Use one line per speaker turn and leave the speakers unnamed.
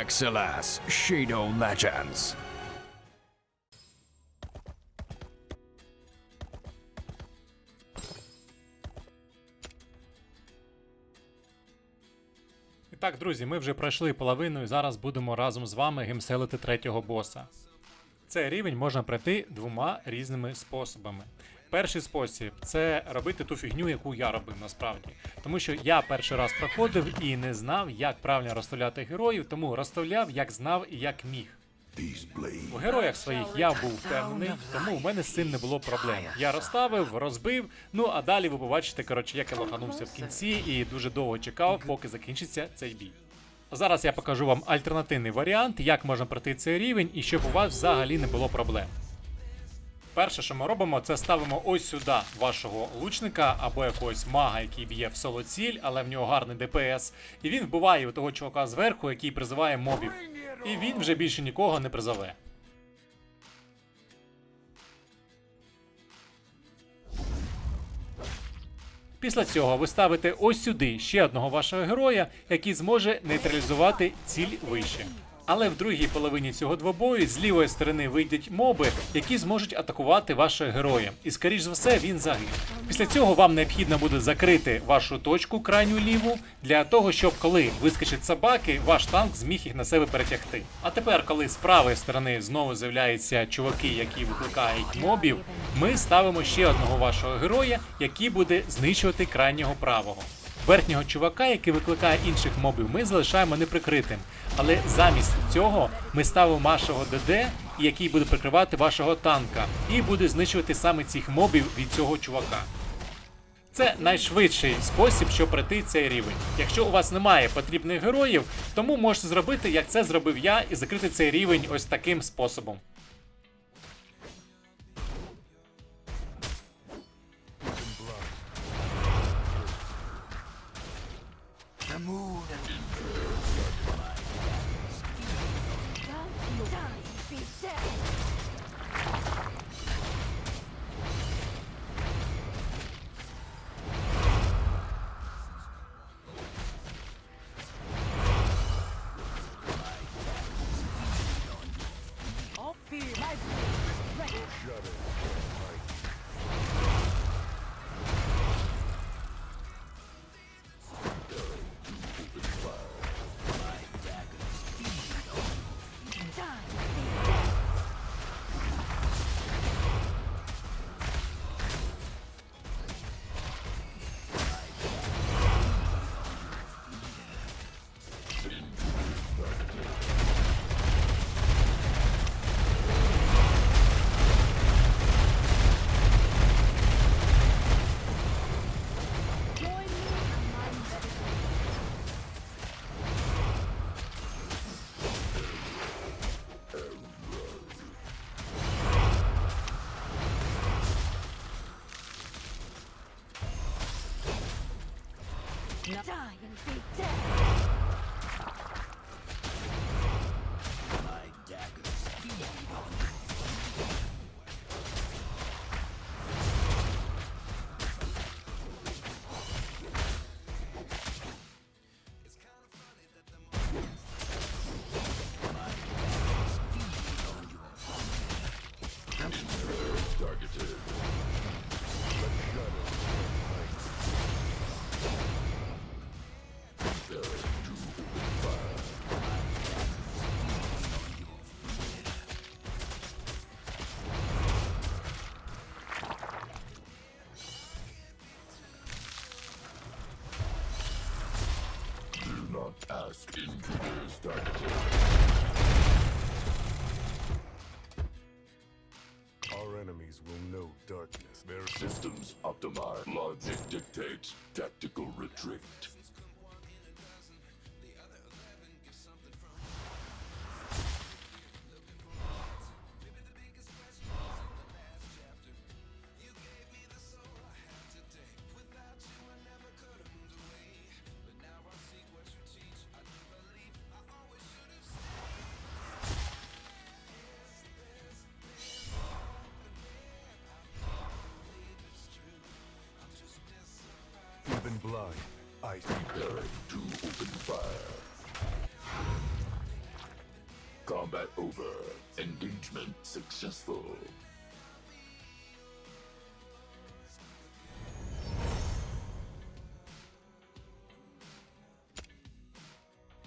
Excelas Shadow Legends.
І так, друзі, ми вже пройшли половину і зараз будемо разом з вами гемселити третього боса. Цей рівень можна пройти двома різними способами. Перший спосіб це робити ту фігню, яку я робив насправді. Тому що я перший раз проходив і не знав, як правильно розставляти героїв, тому розставляв, як знав і як міг. У героях своїх я був впевнений, тому у мене з цим не було проблем. Я розставив, розбив. Ну а далі ви побачите, коротше, як я лоханувся в кінці і дуже довго чекав, поки закінчиться цей бій. Зараз я покажу вам альтернативний варіант, як можна пройти цей рівень і щоб у вас взагалі не було проблем. Перше, що ми робимо, це ставимо ось сюди вашого лучника або якогось мага, який б'є в соло ціль, але в нього гарний ДПС. І він вбиває у того чувака зверху, який призиває мобів. І він вже більше нікого не призове. Після цього ви ставите ось сюди ще одного вашого героя, який зможе нейтралізувати ціль вище. Але в другій половині цього двобою з лівої сторони вийдуть моби, які зможуть атакувати вашого героя. І скоріш за все він загине. Після цього вам необхідно буде закрити вашу точку крайню ліву для того, щоб коли вискочать собаки, ваш танк зміг їх на себе перетягти. А тепер, коли з правої сторони знову з'являються чуваки, які викликають мобів, ми ставимо ще одного вашого героя, який буде знищувати крайнього правого. Верхнього чувака, який викликає інших мобів, ми залишаємо неприкритим. Але замість цього ми ставимо вашого ДД, який буде прикривати вашого танка, і буде знищувати саме цих мобів від цього чувака. Це найшвидший спосіб, щоб пройти цей рівень. Якщо у вас немає потрібних героїв, тому можете зробити, як це зробив я, і закрити цей рівень ось таким способом.
Shut it. Die and be dead.
Optimized. Logic dictates tactical retreat.
Even blind. I see
Preparing to open fire. Combat over. Engagement successful.